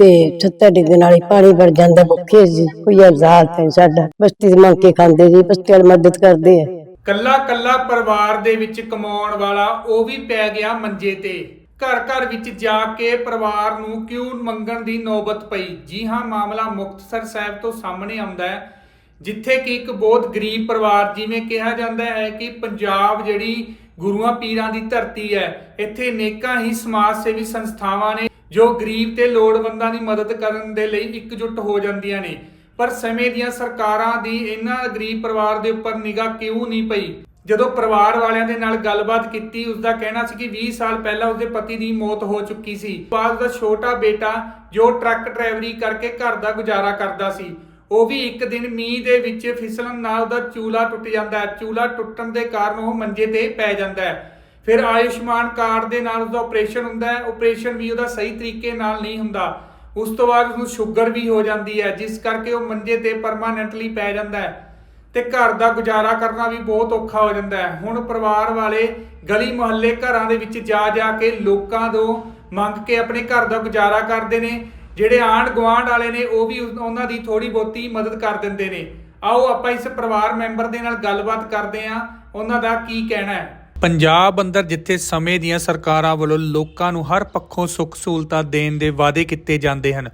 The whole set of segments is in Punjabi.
ਤੇ ਛੱਤਾਂ ਡਿੱਗਣ ਵਾਲੀ ਪਾਣੀ ਵੜ ਜਾਂਦਾ, ਭੁੱਖੇ ਜੀ ਕੋਈ ਅਰਜ਼ਾਤ ਨਹੀਂ ਸਾਡਾ। ਬਸਤੀ ਦੇ ਮੰਗ ਕੇ ਖਾਂਦੇ ਜੀ ਬਸਤੀ ਵਾਲੇ ਮਦਦ ਕਰਦੇ ਆ। ਕੱਲਾ ਕੱਲਾ ਪਰਿਵਾਰ ਦੇ ਵਿੱਚ ਕਮਾਉਣ ਵਾਲਾ ਉਹ ਵੀ ਪੈ ਗਿਆ ਮੰਜੇ ਤੇ। ਘਰ ਘਰ ਵਿੱਚ ਜਾ ਕੇ ਪਰਿਵਾਰ ਨੂੰ ਕਿਉਂ ਮੰਗਣ ਦੀ ਨੌਬਤ ਪਈ? ਜੀ ਹਾਂ, ਮਾਮਲਾ ਮੁਕਤਸਰ ਸਾਹਿਬ ਤੋਂ ਸਾਹਮਣੇ ਆਉਂਦਾ ਹੈ, ਜਿੱਥੇ ਕਿ ਇੱਕ ਬਹੁਤ ਗਰੀਬ ਪਰਿਵਾਰ ਜਿਵੇਂ ਕਿਹਾ ਜਾਂਦਾ ਹੈ ਕਿ ਪੰਜਾਬ ਜਿਹੜੀ ਗੁਰੂਆਂ ਪੀਰਾਂ ਦੀ ਧਰਤੀ ਹੈ, ਇੱਥੇ ਨੇਕਾਂ ਹੀ ਸਮਾਜ ਸੇਵੀ ਸੰਸਥਾਵਾਂ ਨੇ ਜੋ ਗਰੀਬ ਤੇ ਲੋੜਵੰਦਾਂ ਦੀ ਮਦਦ ਕਰਨ ਦੇ ਲਈ ਇਕਜੁੱਟ ਹੋ ਜਾਂਦੀਆਂ ਨੇ। ਪਰ ਸਮੇਂ ਦੀਆਂ ਸਰਕਾਰਾਂ ਦੀ ਇਹਨਾਂ ਗਰੀਬ ਪਰਿਵਾਰ ਦੇ ਉੱਪਰ ਨਿਗਾਹ ਕਿਉਂ ਨਹੀਂ ਪਈ? ਜਦੋਂ ਪਰਿਵਾਰ ਵਾਲਿਆਂ ਦੇ ਨਾਲ ਗੱਲਬਾਤ ਕੀਤੀ ਉਸ ਦਾ ਕਹਿਣਾ ਸੀ ਕਿ 20 ਸਾਲ ਪਹਿਲਾਂ ਉਸਦੇ ਪਤੀ ਦੀ ਮੌਤ ਹੋ ਚੁੱਕੀ ਸੀ। ਬਾਅਦ ਦਾ ਛੋਟਾ ਬੇਟਾ ਜੋ ਟਰੱਕ ਡਰਾਈਵਰੀ ਕਰਕੇ ਘਰ ਦਾ ਗੁਜ਼ਾਰਾ ਕਰਦਾ ਸੀ। ਉਹ ਵੀ ਇੱਕ ਦਿਨ ਮੀਂਹ ਦੇ ਵਿੱਚ ਫਿਸਲਣ ਨਾਲ ਉਹਦਾ ਚੂਲਾ ਟੁੱਟ ਜਾਂਦਾ ਹੈ। ਚੂਲਾ ਟੁੱਟਣ ਦੇ ਕਾਰਨ ਉਹ ਮੰਜੇ ਤੇ ਪੈ ਜਾਂਦਾ ਹੈ। ਫਿਰ ਆਯੁਸ਼ਮਾਨ ਕਾਰਡ ਦੇ ਨਾਲ ਉਸਦਾ ਆਪਰੇਸ਼ਨ ਹੁੰਦਾ ਹੈ ਆਪਰੇਸ਼ਨ ਵੀ ਉਹਦਾ ਸਹੀ ਤਰੀਕੇ ਨਾਲ ਨਹੀਂ ਹੁੰਦਾ। ਉਸ ਤੋਂ ਬਾਅਦ ਉਸਨੂੰ ਸ਼ੂਗਰ ਵੀ ਹੋ ਜਾਂਦੀ ਹੈ, ਜਿਸ ਕਰਕੇ ਉਹ ਮੰਜੇ ਤੇ ਪਰਮਾਨੈਂਟਲੀ ਪੈ ਜਾਂਦਾ ਹੈ ਤੇ ਘਰ ਦਾ ਗੁਜ਼ਾਰਾ ਕਰਨਾ ਵੀ ਬਹੁਤ ਔਖਾ ਹੋ ਜਾਂਦਾ ਹੈ। ਹੁਣ ਪਰਿਵਾਰ ਵਾਲੇ ਗਲੀ ਮੁਹੱਲੇ ਘਰਾਂ ਦੇ ਵਿੱਚ ਜਾ ਜਾ ਕੇ ਲੋਕਾਂ ਤੋਂ ਮੰਗ ਕੇ ਆਪਣੇ ਘਰ ਦਾ ਗੁਜ਼ਾਰਾ ਕਰਦੇ ਨੇ, ਜਿਹੜੇ ਆਂਢ ਗੁਆਂਢ ਵਾਲੇ ਨੇ, ਉਹ ਵੀ ਉਸ- ਉਹਨਾਂ ਦੀ ਥੋੜੀ ਬਹੁਤੀ ਮਦਦ ਕਰ ਦਿੰਦੇ ਨੇ। ਆਓ ਆਪਾਂ ਇਸ ਪਰਿਵਾਰ ਮੈਂਬਰ ਦੇ ਨਾਲ ਗੱਲਬਾਤ ਕਰਦੇ ਹਾਂ, ਉਹਨਾਂ ਦਾ ਕੀ ਕਹਿਣਾ ਹੈ। ਪੰਜਾਬ ਅੰਦਰ ਜਿੱਥੇ ਸਮੇਂ ਦੀਆਂ ਸਰਕਾਰਾਂ ਵੱਲੋਂ ਲੋਕਾਂ ਨੂੰ ਹਰ ਪੱਖੋਂ ਸੁੱਖ ਸਹੂਲਤਾਂ ਦੇਣ ਦੇ ਵਾਅਦੇ ਕੀਤੇ ਜਾਂਦੇ ਹਨ,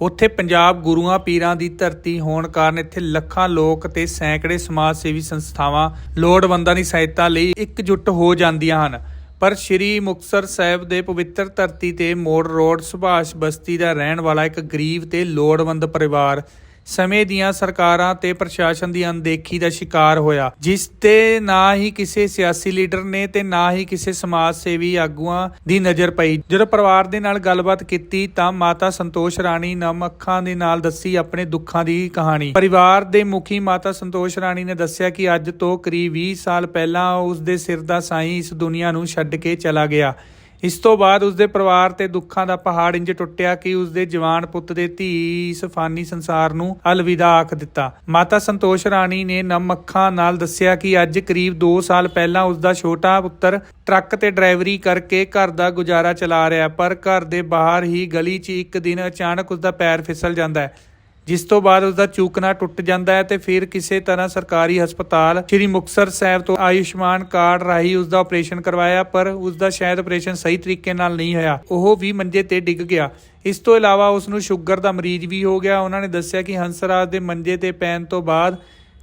ਉੱਥੇ ਪੰਜਾਬ ਗੁਰੂਆਂ ਪੀਰਾਂ ਦੀ ਧਰਤੀ ਹੋਣ ਕਾਰਨ ਇੱਥੇ ਲੱਖਾਂ ਲੋਕ ਤੇ ਸੈਂਕੜੇ ਸਮਾਜ ਸੇਵੀ ਸੰਸਥਾਵਾਂ ਲੋੜਵੰਦਾਂ ਦੀ ਸਹਾਇਤਾ ਲਈ ਇਕਜੁੱਟ ਹੋ ਜਾਂਦੀਆਂ ਹਨ। ਪਰ ਸ਼੍ਰੀ ਮੁਕਤਸਰ ਸਾਹਿਬ ਦੇ ਪਵਿੱਤਰ ਧਰਤੀ ਤੇ ਮੋੜ ਰੋਡ ਸੁਭਾਸ਼ ਬਸਤੀ ਦਾ ਰਹਿਣ ਵਾਲਾ ਇੱਕ ਗਰੀਬ ਤੇ ਲੋੜਵੰਦ ਪਰਿਵਾਰ ਸਮੇਂ ਦੀਆਂ ਸਰਕਾਰਾਂ ਤੇ ਪ੍ਰਸ਼ਾਸਨ ਦੀ ਅਣਦੇਖੀ ਦਾ ਸ਼ਿਕਾਰ ਹੋਇਆ, ਜਿਸ ਤੇ ਨਾ ਹੀ ਕਿਸੇ ਸਿਆਸੀ ਲੀਡਰ ਨੇ ਤੇ ਨਾ ਹੀ ਕਿਸੇ ਸਮਾਜ ਸੇਵੀ ਆਗੂਆਂ ਦੀ ਨਜ਼ਰ ਪਈ। ਜਦੋਂ ਪਰਿਵਾਰ ਦੇ ਨਾਲ ਗੱਲਬਾਤ ਕੀਤੀ ਤਾਂ ਮਾਤਾ ਸੰਤੋਸ਼ ਰਾਣੀ ਨਮ ਅੱਖਾਂ ਦੇ ਨਾਲ ਦੱਸੀ ਆਪਣੇ ਦੁੱਖਾਂ ਦੀ ਕਹਾਣੀ। ਪਰਿਵਾਰ ਦੇ ਮੁਖੀ ਮਾਤਾ ਸੰਤੋਸ਼ ਰਾਣੀ ਨੇ ਦੱਸਿਆ ਕਿ ਅੱਜ ਤੋਂ ਕਰੀਬ 20 ਸਾਲ ਪਹਿਲਾਂ ਉਸ ਦੇ ਸਿਰ ਦਾ ਸਾਈਂ ਇਸ ਦੁਨੀਆ ਨੂੰ ਛੱਡ ਕੇ ਚਲਾ ਗਿਆ। ਇਸ ਤੋਂ ਬਾਅਦ ਉਸਦੇ ਪਰਿਵਾਰ ਤੇ ਦੁੱਖਾਂ ਦਾ ਪਹਾੜ ਇੰਜ ਟੁੱਟਿਆ ਕਿ ਉਸਦੇ ਜਵਾਨ ਪੁੱਤ ਦੇ ਧੀ ਇਸ ਫਾਨੀ ਸੰਸਾਰ ਨੂੰ ਅਲਵਿਦਾ ਆਖ ਦਿੱਤਾ। ਮਾਤਾ ਸੰਤੋਸ਼ ਰਾਣੀ ਨੇ ਨਮ ਅੱਖਾਂ ਨਾਲ ਦੱਸਿਆ ਕਿ ਅੱਜ ਕਰੀਬ 2 ਸਾਲ ਪਹਿਲਾਂ ਉਸਦਾ ਛੋਟਾ ਪੁੱਤਰ ਟਰੱਕ ਤੇ ਡਰਾਈਵਰੀ ਕਰਕੇ ਘਰ ਦਾ ਗੁਜ਼ਾਰਾ ਚਲਾ ਰਿਹਾ, ਪਰ ਘਰ ਦੇ ਬਾਹਰ ਹੀ ਗਲੀ 'ਚ ਇੱਕ ਦਿਨ ਅਚਾਨਕ ਉਸਦਾ ਪੈਰ ਫਿਸਲ ਜਾਂਦਾ ਹੈ। ਜਿਸ ਤੋਂ ਬਾਅਦ ਉਸਦਾ ਚੂਕਣਾ ਟੁੱਟ ਜਾਂਦਾ ਹੈ ਤੇ ਫਿਰ ਕਿਸੇ ਤਰ੍ਹਾਂ ਸਰਕਾਰੀ ਹਸਪਤਾਲ ਸ੍ਰੀ ਮੁਕਤਸਰ ਸਾਹਿਬ ਤੋਂ ਆਯੁਸ਼ਮਾਨ ਕਾਰਡ ਰਾਹੀਂ ਉਸਦਾ ਆਪਰੇਸ਼ਨ ਕਰਵਾਇਆ, ਪਰ ਉਸਦਾ ਸ਼ਾਇਦ ਆਪਰੇਸ਼ਨ ਸਹੀ ਤਰੀਕੇ ਨਾਲ ਨਹੀਂ ਹੋਇਆ। ਉਹ ਵੀ ਮੰਜੇ ਤੇ ਡਿੱਗ ਗਿਆ। ਇਸ ਤੋਂ ਇਲਾਵਾ ਉਸ ਨੂੰ ਸ਼ੂਗਰ ਦਾ ਮਰੀਜ਼ ਵੀ ਹੋ ਗਿਆ। ਉਹਨਾਂ ਨੇ ਦੱਸਿਆ ਕਿ ਹੰਸਰਾਜ ਦੇ ਮੰਜੇ ਤੇ ਪੈਣ ਤੋਂ ਬਾਅਦ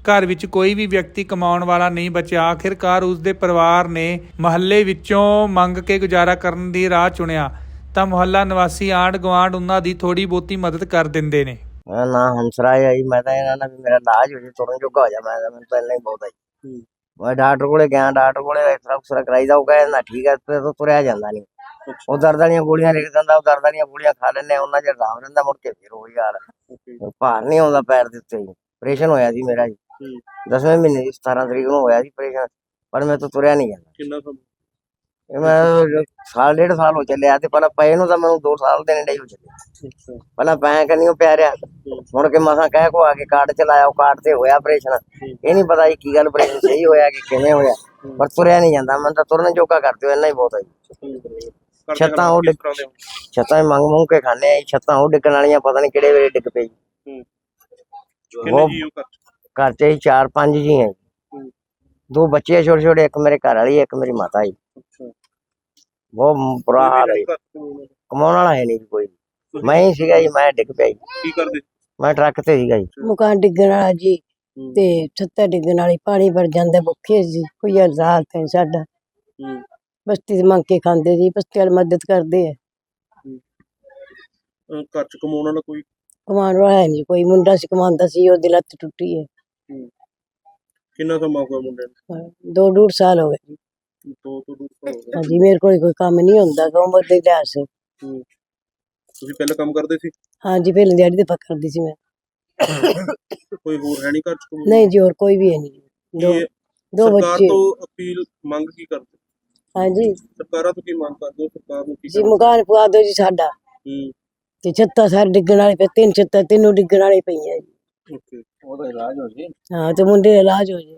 ਘਰ ਵਿੱਚ ਕੋਈ ਵੀ ਵਿਅਕਤੀ ਕਮਾਉਣ ਵਾਲਾ ਨਹੀਂ ਬਚਿਆ। ਆਖਿਰਕਾਰ ਉਸ ਦੇ ਪਰਿਵਾਰ ਨੇ ਮਹੱਲੇ ਵਿੱਚੋਂ ਮੰਗ ਕੇ ਗੁਜ਼ਾਰਾ ਕਰਨ ਦੀ ਰਾਹ ਚੁਣਿਆ। ਤਾਂ ਮੁਹੱਲਾ ਨਿਵਾਸੀ ਆਂਢ ਗੁਆਂਢ ਉਹਨਾਂ ਦੀ ਥੋੜੀ ਬਹੁਤੀ ਮਦਦ ਕਰ ਦਿੰਦੇ ਨੇ। ਮੇਰਾ ਨਾਂ ਹੰਸਰਾਜ ਹੈ ਜੀ ਮੈਂ ਤਾਂ ਇਹਨਾਂ ਨਾਲ ਵੀ ਮੇਰਾ ਇਲਾਜ ਹੋ ਜੇ ਤੁਰਨ ਜੋਗਾ ਹੋ ਜਾ ਮੈਂ ਤਾਂ ਮੈਨੂੰ ਤਾਂ ਇੰਨਾ ਹੀ ਬਹੁਤ ਹੈ ਜੀ। ਮੈਂ ਡਾਕਟਰ ਕੋਲੇ ਗਿਆ ਡਾਕਟਰ ਕੋਲੇ ਐਕਸਰਾ ਉਕਸਰਾ ਕਰਾਈਦਾ ਉਹ ਕਹਿੰਦਾ ਠੀਕ ਹੈ ਤੇ ਤੋਂ ਤੁਰਿਆ ਜਾਂਦਾ ਨਹੀਂ ਉਹ ਦਰਦ ਵਾਲੀਆਂ ਗੋਲੀਆਂ ਲਿਖ ਦਿੰਦਾ ਉਹ ਦਰਦ ਵਾਲੀਆਂ ਗੋਲੀਆਂ ਖਾ ਲੈਂਦੇ ਆ ਉਹਨਾਂ ਚ ਆਰਾਮ ਰਹਿੰਦਾ ਮੁੜ ਕੇ ਫਿਰ ਉਹੀ ਹਾਲ ਭਾਰ ਨਹੀਂ ਆਉਂਦਾ ਪੈਰ ਦੇ ਉੱਤੇ ਜੀ। ਆਪਰੇਸ਼ਨ ਹੋਇਆ ਸੀ ਮੇਰਾ ਜੀ। 10ਵੇਂ ਮਹੀਨੇ ਦੀ 17 ਤਰੀਕ ਨੂੰ ਹੋਇਆ ਸੀ ਆਪਰੇਸ਼ਨ ਪਰ ਮੈਂ ਤੋਂ ਤੁਰਿਆ ਨਹੀਂ ਜਾਂਦਾ। ਕਿੰਨਾ ਸਮਾਂ? ਇਹ ਮੈਂ ਸਾਲ ਡੇਢ ਸਾਲ ਹੋ ਚੱਲਿਆ ਤੇ ਪਹਿਲਾਂ ਪਏ ਨੂੰ ਤਾਂ ਮੈਨੂੰ 2 ਸਾਲ ਦੇ ਨੇੜੇ ਹੀ ਹੋ ਚੱਲੇ ਪਹਿਲਾਂ ਪੈ ਕੰਨੀਓ ਪਿਆਰਿਆ ਹੁਣ ਕੇ ਮਸਾਂ ਕਹਿ ਕੋ ਆ ਕੇ ਕਾਰਡ ਚਲਾਇਆ ਉਹ ਕਾਰਡ ਤੇ ਹੋਇਆ ਆਪਰੇਸ਼ਨ ਇਹ ਨਹੀਂ ਪਤਾ ਕੀ ਗੱਲ ਆਪਰੇਸ਼ਨ ਸਹੀ ਹੋਇਆ ਕਿ ਕਿਵੇਂ ਹੋਇਆ ਪਰ ਤੁਰਿਆ ਨਹੀਂ ਜਾਂਦਾ। ਮੈਂ ਤਾਂ ਤੁਰਨ ਜੋਗਾ ਕਰਦੇ ਹੋ ਇੰਨਾ ਹੀ ਬਹੁਤ ਹੈ। ਛੱਤਾਂ ਉਹ ਛੱਤਾਂ ਮੰਗ ਮੰਗ ਕੇ ਖਾਣੇ ਆ ਛੱਤਾਂ ਉਹ ਡਿੱਗਣ ਵਾਲੀਆਂ ਪਤਾ ਨਹੀਂ ਕਿਹੜੇ ਵੇਲੇ ਡਿੱਗ ਪਈ ਘਰ? ਹੀ ਚਾਰ ਪੰਜ ਜੀ ਹੈ ਹੂੰ। ਦੋ ਬੱਚੇ ਆ ਛੋਟੇ ਛੋਟੇ ਇੱਕ ਮੇਰੇ ਘਰ ਵਾਲੀ ਇੱਕ ਮੇਰੀ ਮਾਤਾ ਜੀ। ਬਹੁਤ ਬੁਰਾ ਹਾਲ ਹੈ ਜੀ। ਕਮਾਉਣ ਵਾਲਾ ਹੈ ਨਹੀਂ ਜੀ ਕੋਈ। ਮੈਂ ਹੀ ਸੀਗਾ ਜੀ ਮੈਂ ਡਿੱਗ ਪਿਆ ਜੀ। ਕੀ ਕਰਦੇ? ਮੈਂ ਟਰੱਕ ਤੇ ਸੀਗਾ ਜੀ। ਮਕਾਨ ਡਿੱਗਣ ਵਾਲਾ ਜੀ ਹੂੰ। ਤੇ ਛੱਤਾਂ ਡਿੱਗਣ ਵਾਲੀ ਪਾਣੀ ਵੜ ਜਾਂਦਾ ਭੁੱਖੇ ਜੀ। ਕੋਈ ਅਰਜ਼ਾਤ ਨਹੀਂ ਸਾਡਾ ਹੂੰ। ਬਸਤੀ ਦੇ ਮੰਗ ਕੇ ਖਾਂਦੇ ਜੀ ਬਸਤੀ ਵਾਲੇ ਮਦਦ ਕਰਦੇ ਆ। ਅਹ ਘਰ ਚ ਕਮਾਉਣ ਵਾਲਾ ਕੋਈ? ਕਮਾਉਣ ਵਾਲਾ ਹੈ ਨਹੀਂ ਕੋਈ। ਮੁੰਡਾ ਸੀ ਕਮਾਉਂਦਾ ਸੀ ਉਹਦੀ ਲੱਤ ਟੁੱਟੀ ਹੈ। ਕਿੰਨਾ ਸਮਾਂ ਹੋਇਆ ਮੁੰਡੇ ਨੂੰ? ਦੋ ਡੂਢ ਸਾਲ ਹੋ ਗਏ ਜੀ। ਦੋ ਤੋਂ ਦੂਰ ਹੋ ਗਿਆ ਹਾਂਜੀ ਮੇਰੇ ਕੋਲ ਕੋਈ ਕੰਮ ਨਹੀਂ ਹੁੰਦਾ ਗਾ, ਉਮਰ ਦੇ ਲਿਹਾਜ਼ ਸੇ। ਹੂੰ। ਤੁਸੀਂ ਪਹਿਲਾਂ ਕੰਮ ਕਰਦੇ ਸੀ? ਹਾਂਜੀ ਪਹਿਲਾਂ ਦਿਹਾੜੀ ਦੇ ਪਕੜਦੀ ਸੀ ਮੈਂ। ਕੋਈ ਹੋਰ ਹੈ ਨਹੀਂ ਘਰ ਚ ਕਮਾਉਣ ਨਹੀਂ ਜੀ ਹੋਰ ਕੋਈ ਵੀ ਹੈ ਨਹੀਂ। ਦੋ ਦੋ ਸਰਕਾਰ ਬੱਚੇ। ਤੋਂ ਅਪੀਲ ਮੰਗ ਕੀ ਕਰਦੇ? ਹਾਂਜੀ। ਸਰਕਾਰਾਂ ਤੋਂ ਕੀ ਮੰਗ ਕਰਦੇ? ਹੋ ਸਰਕਾਰ ਨੂੰ ਕੀ ਜੀ ਮਕਾਨ ਪਵਾ ਦਿਓ ਜੀ ਸਾਡਾ। ਹੂੰ। ਤੇ ਛੱਤਾਂ ਸਾਰੇ ਡਿੱਗਣ ਵਾਲੇ ਪਏ ਤਿੰਨ ਛੱਤਾਂ ਤਿੰਨੋਂ ਡਿੱਗਣ ਵਾਲੇ ਪਈਆਂ ਜੀ। ਓਕੇ। ਉਹਦਾ ਇਲਾਜ ਹੋ ਜੀ। ਹਾਂ ਤੇ ਮੁੰਡੇ ਦਾ ਇਲਾਜ ਹੋ ਜੇ।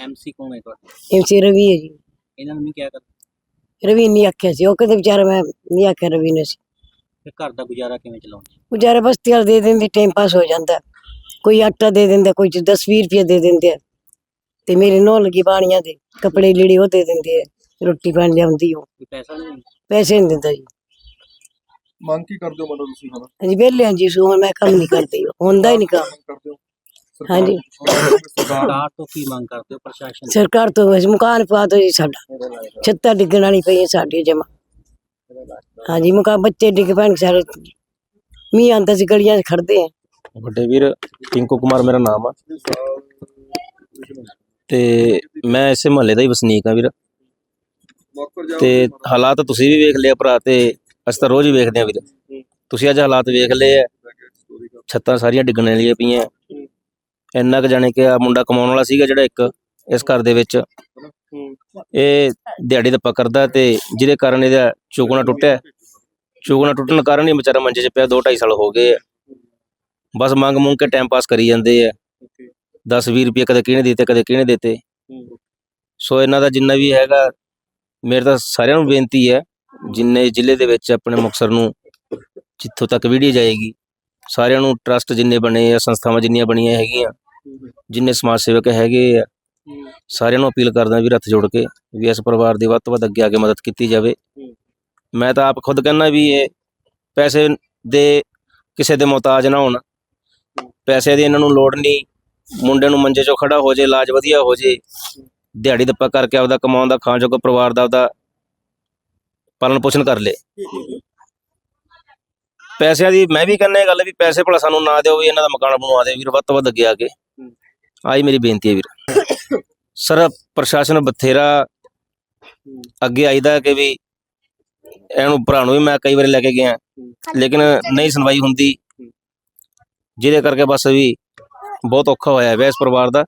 ਐਮਸੀ ਕੌਣ ਹੈ ਤੁਹਾਡਾ ਐਮਸੀ ਰਵੀ ਹੈ ਜੀ। ਇਹਨਾਂ ਨੂੰ ਨਹੀਂ ਕਿਹਾ ਰਵੀ ਨਹੀਂ ਆਖਿਆ ਸੀ। ਉਹ ਕਹਿੰਦੇ ਵਿਚਾਰਾ ਮੈਂ ਨਹੀਂ ਆਖਿਆ ਰਵੀ ਨੇ ਸੀ। ਫਿਰ ਘਰ ਦਾ ਗੁਜ਼ਾਰਾ ਕਿਵੇਂ ਚਲਾਉਂਦੇ? ਵਿਚਾਰੇ ਬਸਤੀ ਵਾਲ ਦੇ ਦਿੰਦੇ ਟਾਈਮ ਪਾਸ ਹੋ ਜਾਂਦਾ। ਕੋਈ ਆਟਾ ਦੇ ਦਿੰਦਾ ਕੋਈ 10 20 ਰੁਪਏ ਦੇ ਦਿੰਦੇ ਤੇ ਮੇਰੇ ਨੋ ਲੱਗੀ ਬਾਣੀਆਂ ਦੇ। ਕੱਪੜੇ ਲੀੜੇ ਉਹ ਦੇ ਦਿੰਦੇ ਆ। ਰੋਟੀ ਪਾਣੀ ਲਿਆਉਂਦੀ ਉਹ। ਪੈਸੇ ਨਹੀਂ ਦਿੰਦਾ? ਜੀ। ਮੰਗ ਕੀ ਕਰਦੇ ਹੋ ਮਤਲਬ ਤੁਸੀਂ ਹੁਣ? ਹਾਂਜੀ ਵਿਹਲੇ ਹਾਂ ਜੀ ਸੋ ਮੈਂ ਕੰਮ ਨਹੀਂ ਕਰਦੀ। ਹੁੰਦਾ ਹੀ ਨਹੀਂ ਕੰਮ। ਹਾਂਜੀ। ਸਰਕਾਰ ਤੋਂ ਕੀ ਮੰਗ ਕਰਦੇ ਹੋ ਪ੍ਰਸ਼ਾਸਨ? ਸਰਕਾਰ ਤੋਂ ਬਸ ਮਕਾਨ ਪਾ ਦੋ ਜੀ ਸਾਡਾ। ਛੱਤਾਂ ਡਿੱਗਣ ਵਾਲੀ ਪਈ ਸਾਡੀ ਜਮਾ। ਹਾਂਜੀ ਮਕਾਨ ਬੱਚੇ ਡਿੱਗ ਪੈਣ ਸਾਰੇ। ਮੀਂਹ ਆਂਦਾ ਸੀ ਗਲੀਆਂ 'ਚ ਖੜਦੇ ਆ। ਵੱਡੇ ਵੀਰ ਟਿੰਕੂ ਕੁਮਾਰ ਮੇਰਾ ਨਾਮ ਆ। ਤੇ ਮੈਂ ਇਸੇ ਮਹੱਲੇ ਦਾ ਹੀ ਵਸਨੀਕ ਆ ਵੀਰ। ਤੇ ਹਾਲਾਤ ਤੁਸੀਂ ਵੀ ਵੇਖ ਲਿਆ ਭਰਾ ਤੇ ਅਸੀਂ ਤਾਂ ਰੋਜ਼ ਹੀ ਵੇਖਦੇ ਆ ਵੀਰ। ਤੁਸੀਂ ਅੱਜ ਹਾਲਾਤ ਵੇਖ ਲਏ ਆ। ਛੱਤਾਂ ਸਾਰੀਆਂ ਡਿੱਗਣ ਵਾਲੀਆਂ ਪਈਆਂ। ਇੰਨਾ ਕੁ ਜਾਣੇ ਕਿ ਆ ਮੁੰਡਾ ਕਮਾਉਣ ਵਾਲਾ ਸੀਗਾ ਜਿਹੜਾ ਇੱਕ, ਇਸ ਘਰ ਦੇ ਵਿੱਚ। ਇਹ ਦਿਹਾੜੀ ਦਾ ਕਰਦਾ ਤੇ ਜਿਹਦੇ ਕਾਰਨ ਇਹਦਾ ਚੁਗਣਾ ਟੁੱਟਿਆ। ਚੁਗਣਾ ਟੁੱਟਣ ਕਾਰਨ ਹੀ ਵਿਚਾਰਾ ਮੰਜੇ 'ਚ ਪਿਆ 2 2.5 ਸਾਲ ਹੋ ਗਏ ਆ। ਬਸ ਮੰਗ ਮੁੰਗ ਕੇ ਟਾਈਮ ਪਾਸ ਕਰੀ ਜਾਂਦੇ ਆ। 10 20 ਰੁਪਏ ਕਦੇ ਕਿਹਨੇ ਦਿੱਤੇ, ਕਦੇ ਕਿਹਨੇ ਦਿੱਤੇ। ਸੋ ਇਹਨਾਂ ਦਾ ਜਿੰਨਾ ਵੀ ਹੈਗਾ, ਮੇਰੇ ਤਾਂ ਸਾਰਿਆਂ ਨੂੰ ਬੇਨਤੀ ਹੈ, ਜਿੰਨੇ ਜ਼ਿਲ੍ਹੇ ਦੇ ਵਿੱਚ ਆਪਣੇ ਮੁਕਤਸਰ ਨੂੰ ਜਿੱਥੋਂ ਤੱਕ ਵੀਡੀਓ ਜਾਏਗੀ ਸਾਰਿਆਂ ਨੂੰ ਟਰਸਟ ਜਿੰਨੇ ਬਣੇ ਆ, ਸੰਸਥਾਵਾਂ ਜਿੰਨੀਆਂ ਬਣੀਆਂ ਹੈਗੀਆਂ, ਜਿੰਨੇ ਸਮਾਜ ਸੇਵਕ ਹੈਗੇ ਆ, ਸਾਰਿਆਂ ਨੂੰ ਅਪੀਲ ਕਰਦਾ ਵੀ ਹੱਥ ਜੋੜ ਕੇ ਵੀ ਇਸ ਪਰਿਵਾਰ ਦੀ ਵੱਧ ਤੋਂ ਵੱਧ ਅੱਗੇ ਆ ਕੇ ਮਦਦ ਕੀਤੀ ਜਾਵੇ। ਮੈਂ ਤਾਂ ਆਪ ਖੁਦ ਕਹਿੰਦਾ ਵੀ ਇਹ ਪੈਸੇ ਦੇ ਕਿਸੇ ਦੇ ਮੁਹਤਾਜ ਨਾ ਹੋਣ। ਪੈਸੇ ਦੀ ਇਹਨਾਂ ਨੂੰ ਲੋੜ ਨਹੀਂ ਮੁੰਡੇ ਨੂੰ ਮੰਜੇ 'ਚੋਂ ਖੜਾ ਹੋ ਜੇ, ਇਲਾਜ ਵਧੀਆ ਹੋ ਜੇ, ਦਿਹਾੜੀ ਦੱਪਾ ਕਰਕੇ ਆਪਦਾ ਕਮਾਉਣ ਦਾ, ਖਾਣ ਜੋਗਾ ਪਰਿਵਾਰ ਦਾ ਆਪਦਾ ਪਾਲਣ ਪੋਸ਼ਣ ਕਰ ਲੇ। ਪੈਸਿਆਂ ਦੀ ਮੈਂ ਵੀ ਕਹਿੰਦਾ ਗੱਲ ਵੀ ਪੈਸੇ ਭਲਾ ਸਾਨੂੰ ਨਾ ਦਿਓ ਵੀ ਇਹਨਾਂ ਦਾ ਮਕਾਨ ਬਣਵਾ ਦੇ ਵੀਰ ਵੱਧ ਤੋਂ ਵੱਧ ਅੱਗੇ ਆ ਕੇ। ਆਹੀ ਮੇਰੀ ਬੇਨਤੀ ਹੈ ਵੀਰ। ਸਰ ਪ੍ਰਸ਼ਾਸਨ ਬਥੇਰਾ ਅੱਗੇ ਆਈਦਾ ਕਿ ਵੀ ਇਹਨੂੰ ਭਰਾ ਨੂੰ ਵੀ ਮੈਂ ਕਈ ਵਾਰੀ ਲੈ ਕੇ ਗਿਆ। ਲੇਕਿਨ ਨਹੀਂ ਸੁਣਵਾਈ ਹੁੰਦੀ। ਜਿਹਦੇ ਕਰਕੇ ਬਸ ਵੀ ਬਹੁਤ ਔਖਾ ਹੋਇਆ ਹੈ ਇਸ ਪਰਿਵਾਰ ਦਾ।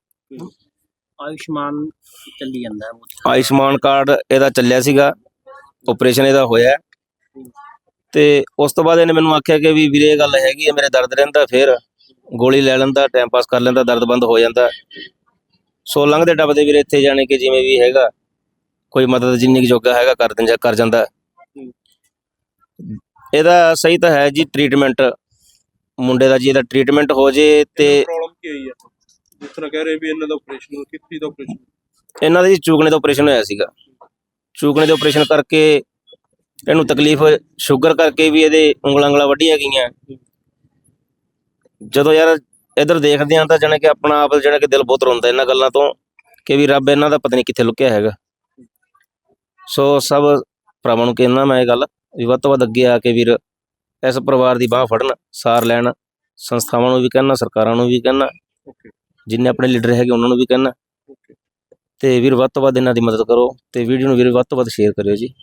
ਆਯੁਸ਼ਮਾਨ ਚੱਲੀ ਜਾਂਦਾ ਹੈ। ਉਹ ਆਯੁਸ਼ਮਾਨ ਕਾਰਡ ਇਹਦਾ ਚੱਲਿਆ ਸੀਗਾ। ਆਪਰੇਸ਼ਨ ਇਹਦਾ ਹੋਇਆ। ਹੈ। ਤੇ ਉਸ ਤੋਂ ਬਾਅਦ ਇਹਨੇ ਮੈਨੂੰ ਆਖਿਆ ਕਿ ਵੀ ਵੀਰੇ ਇਹ ਗੱਲ ਹੈਗੀ ਹੈ ਮੇਰੇ ਦਰਦ ਰਹਿੰਦਾ ਫਿਰ ਗੋਲੀ ਲੈ ਲੈਂਦਾ ਟਾਈਮ ਪਾਸ ਕਰ ਲੈਂਦਾ ਦਰਦ ਬੰਦ ਹੋ ਜਾਂਦਾ। ਸੋ ਲੰਘਦੇ ਡੱਬਦੇ ਵੀਰੇ ਇੱਥੇ ਜਾਣੇ ਕਿ ਜਿਵੇਂ ਵੀ ਹੈਗਾ ਕੋਈ ਮਦਦ ਜਿੰਨੀ ਕੁ ਜੋਗਾ ਹੈਗਾ ਕਰ ਦਿੰਦਾ ਕਰ ਜਾਂਦਾ। ਇਹਦਾ ਸਹੀ ਤਾਂ ਹੈ ਜੀ ਟ੍ਰੀਟਮੈਂਟ ਮੁੰਡੇ ਦਾ ਜੀ ਇਹਦਾ ਟ੍ਰੀਟਮੈਂਟ ਹੋ ਜੇ ਤੇ ਪ੍ਰੋਬਲਮ ਕੀ ਆਈ ਹੈ ਜਿਸ ਤਰ੍ਹਾਂ ਕਹਿ ਰਹੇ ਵੀ ਇਹਨਾਂ ਦਾ ਆਪਰੇਸ਼ਨ ਕਿੱਥੇ ਦਾ ਆਪਰੇਸ਼ਨ ਇਹਨਾਂ ਦੇ ਜੀ ਚੂਕਣੇ ਦਾ ਆਪਰੇਸ਼ਨ ਹੋਇਆ ਸੀਗਾ। ਚੂਕਣੇ ਦੇ ਆਪਰੇਸ਼ਨ ਕਰਕੇ ਇਹਨੂੰ ਤਕਲੀਫ ਸ਼ੂਗਰ ਕਰਕੇ ਵੀ ਇਹਦੇ ਉਂਗਲਾਂ ਉਂਗਲਾਂ ਵੱਢੀਆਂ ਗਈਆਂ। ਜਦੋਂ ਯਾਰ ਇਧਰ ਦੇਖਦੇ ਆਂ ਤਾਂ ਜਾਣੇ ਕਿ ਆਪਣਾ ਆਪ ਜਿਹੜਾ ਕਿ ਦਿਲ ਬਹੁਤ ਰੋਂਦਾ ਇਹਨਾਂ ਗੱਲਾਂ ਤੋਂ ਕਿ ਵੀ ਰੱਬ ਇਹਨਾਂ ਦਾ ਪਤਾ ਨਹੀਂ ਕਿੱਥੇ ਲੁਕਿਆ ਹੈਗਾ। ਸੋ ਸਭ ਭਰਾਵਾਂ ਨੂੰ ਕਹਿੰਦਾ ਮੈਂ ਇਹ ਗੱਲ ਵੀ ਵੱਧ ਤੋਂ ਵੱਧ ਅੱਗੇ ਆ ਕੇ ਵੀਰ ਇਸ ਪਰਿਵਾਰ ਦੀ ਬਾਹ ਫੜਨ, ਸਾਰ ਲੈਣ, ਸੰਸਥਾਵਾਂ ਨੂੰ ਵੀ ਕਹਿਣਾ, ਸਰਕਾਰਾਂ ਨੂੰ ਵੀ ਕਹਿਣਾ, ਜਿੰਨੇ ਆਪਣੇ ਲੀਡਰ ਹੈਗੇ ਉਹਨਾਂ ਨੂੰ ਵੀ ਕਹਿਣਾ। ਤੇ ਵੀਰ ਵੱਧ ਤੋਂ ਵੱਧ ਇਹਨਾਂ ਦੀ ਮਦਦ ਕਰੋ ਤੇ ਵੀਡੀਓ ਨੂੰ ਵੀਰ ਵੱਧ ਤੋਂ ਵੱਧ ਸ਼ੇਅਰ ਕਰਿਓ ਜੀ।